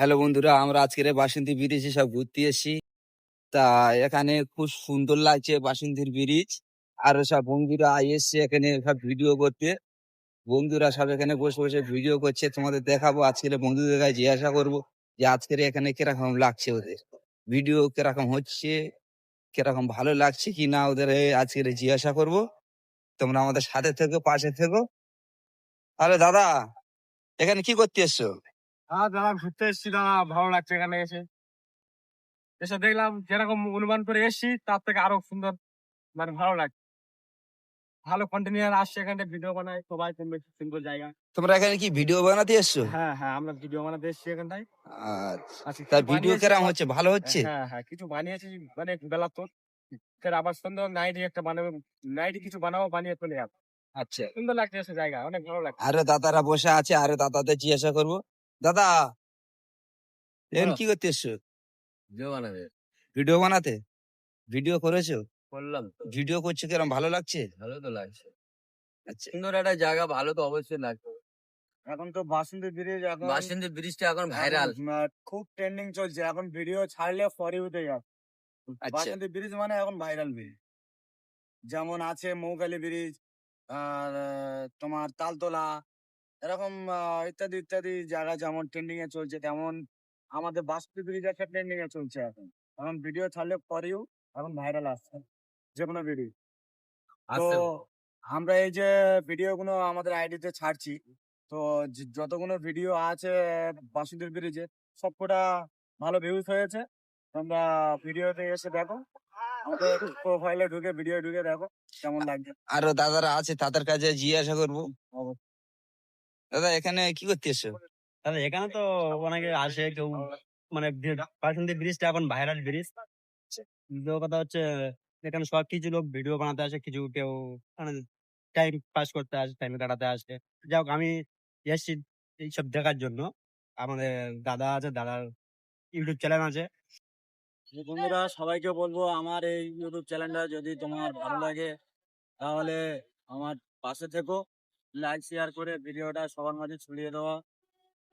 Hello বন্ধুরা, আমরা আজকের বাসন্তী ব্রিজে সব ঘুরতে এসেছি। তা এখানে খুব সুন্দর লাগছে বাসন্তীর ব্রিজ আর সব বন্ধুরা এসছে এখানে সব ভিডিও করতে। বন্ধুরা সব এখানে বসে বসে ভিডিও করছে, তোমাদের দেখাবো। আজকের বন্ধুদের কাছে জিজ্ঞাসা করব যে আজকের এখানে কীরকম লাগছে ওদের? ভিডিও কীরকম হচ্ছে? কীরকম ভালো লাগছে কি না ওদের আজকের জিজ্ঞাসা করব। তোমরা আমাদের সাথে থেকো, পাশে থেকো। আরে দাদা, এখানে কি করতে এসছো? হ্যাঁ দাদা ঘুরতে এসেছি দাদা ভালো লাগছে এখানে এসে। এসে দেখলাম যেরকম অনুমান করে এসেছি তার থেকে আরও সুন্দর মানে ভালো লাগছে ভালো কন্টিনিউয়ার আসছে এখানে ভিডিও বানায় সবাই কম বেশি সুন্দর জায়গা। তোমরা এখানে কি ভিডিও বানাতে এসছো? হ্যাঁ হ্যাঁ আমরা ভিডিও বানাতে এসেছি এখানটায়। আচ্ছা আচ্ছা, তা ভিডিও কেরাম হচ্ছে? ভালো হচ্ছে? হ্যাঁ হ্যাঁ কিছু বানিয়েছি মানে বেলা তোর। ফের আবার সুন্দর নাইটি একটা বানাবো নাইটি কিছু বানাবো বানিয়ে চলে যাব। আচ্ছা। সুন্দর লাগছে জায়গা অনেক ভালো লাগছে। আরও দাদারা বসে আছে আরও দাদাদের জিজ্ঞাসা করব। দাদা এখন কি করতে এসছো ভিডিও বানাবে। ভিডিও বানাতে? ভিডিও করেছ? বললাম ভিডিও করছ কিরম ভালো লাগছে? ভালো তো লাগছে। আচ্ছা। সুন্দর একটা জায়গা ভালো তো অবশ্যই লাগবে। এখন তো বাসন্তী ব্রিজ এখন বাসন্তী ব্রিজটা এখন ভাইরাল খুব ট্রেন্ডিং চলছে। এখন ভিডিও ছাড়লে ফর ইউতে যাবে। আচ্ছা। বাসন্তী ব্রিজ মানে এখন ভাইরাল ব্রিজ। যেমন আছে মৌকালি ব্রিজ আর তোমার তালতলা এরকম ইত্যাদি ইত্যাদি জায়গা যেমন ট্রেন্ডিং এ চলছে তেমন আমাদের বাসন্তী ব্রিজ একটা ট্রেন্ডিং এ চলছে এখন। এখন ভিডিও ছাড়লে পরেও এখন ভাইরাল আসছে যে কোনো ভিডিও তো আমরা এই যে ভিডিও গুলো আমাদের আইডিতে ছাড়ছি তো যতগুলো ভিডিও আছে বাসুদেব ব্রিজে সবকটা ভালো ভিউজ হয়েছে। তোমরা ভিডিওতে এসে দেখো। আমাদের প্রোফাইলে ঢুকে ভিডিও ঢুকে দেখো কেমন লাগছে। আরও দাদারা আছে তাদের কাছে জিজ্ঞাসা করব। দাদা এখানে কি করতে এসছো? দাদা এখানে তো অনেকে আসে কেউ মানে বাসন্তী ব্রিজটা এখন ভাইরাল ব্রিজ। দ্বিতীয় কথা হচ্ছে এখানে সব কিছু লোক ভিডিও বানাতে আসে কিছু কেউ মানে টাইম পাস করতে আসে টাইমে কাটাতে আসে। যাই হোক আমি এসছি এইসব দেখার জন্য। আমাদের দাদা আছে দাদার ইউটিউব চ্যানেল আছে। বন্ধুরা সবাইকে বলব আমার এই ইউটিউব চ্যানেলটা যদি তোমার ভালো লাগে তাহলে আমার পাশে থেকো। লাইক শেয়ার করে ভিডিওটা সবার মাঝে ছড়িয়ে দেওয়া।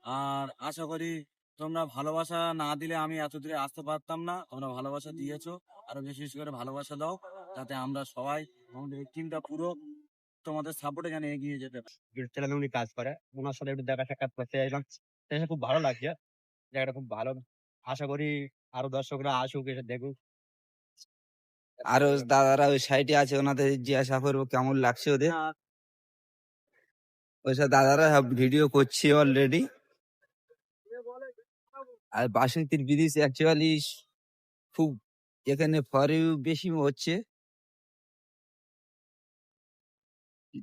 আর আশা করি তোমরা ভালোবাসা না দিলে আমি এত দূরে আসতে পারতাম না। তোমরা ভালোবাসা দিয়েছ। আরও বেশি বেশি করে ভালোবাসা দাও যাতে আমরা সবাই আমাদের এই টিমটা পুরো তোমাদের সাপোর্টে যেন এগিয়ে যেতে পারি। উনি কাজ করে। ওনার সাথে একটু দেখা সাক্ষাৎ করতে চাইলাম এসে খুব ভালো লাগছে। জায়গাটা খুব ভালো। আশা করি আরও দর্শকরা আসুক এসে দেখুক। আরও দাদারা ওই সাইডে আছে ওনাদের জিজ্ঞাসা করব কেমন লাগছে ওদের। ওইসব দাদারা সব ভিডিও করছে অলরেডি আর বাসন্তীর ব্রিজ অ্যাকচুয়ালি খুব এখানে ফর বেশি হচ্ছে।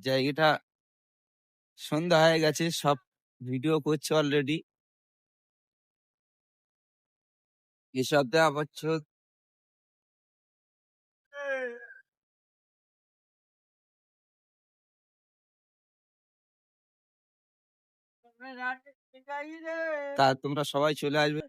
জায়গাটা সন্ধ্যা হয়ে গেছে, সব ভিডিও করছে অলরেডি এসব দেওয়া পাচ্ছ তা তোমরা সবাই চলে আসবে।